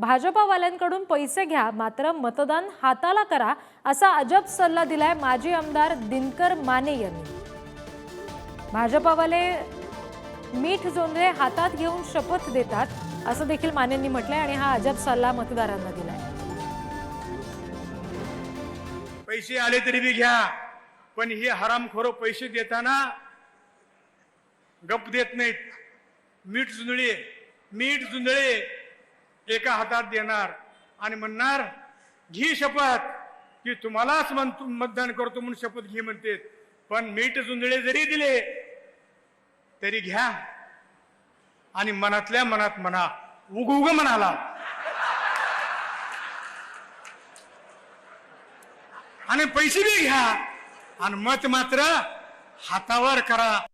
भाजपावाल्यांकडून पैसे घ्या मात्र मतदान हाताला करा असा अजब सल्ला दिलाय माजी आमदार दिनकर माने यांनी. भाजपावाले मीठ जोंधळे हातात घेऊन शपथ देतात असं देखील मानेंनी म्हटलंय आणि हा अजब सल्ला मतदारांना दिलाय. पैसे आले तरी बी घ्या पण हे हरामखोर पैसे देताना गप देत नाहीत. मीठ जुंदळे मीठ जुंदळे एका हातात देणार आणि म्हणणार घी शपथ की तुम्हालाच म्हण मतदान करतो म्हणून शपथ घे म्हणते. पण मीठ जुंजळे जरी दिले तरी घ्या. आणि मनातल्या मनात म्हणा उग उग म्हणाला. आणि पैसे बी घ्या. आणि मत मात्र हातावर करा.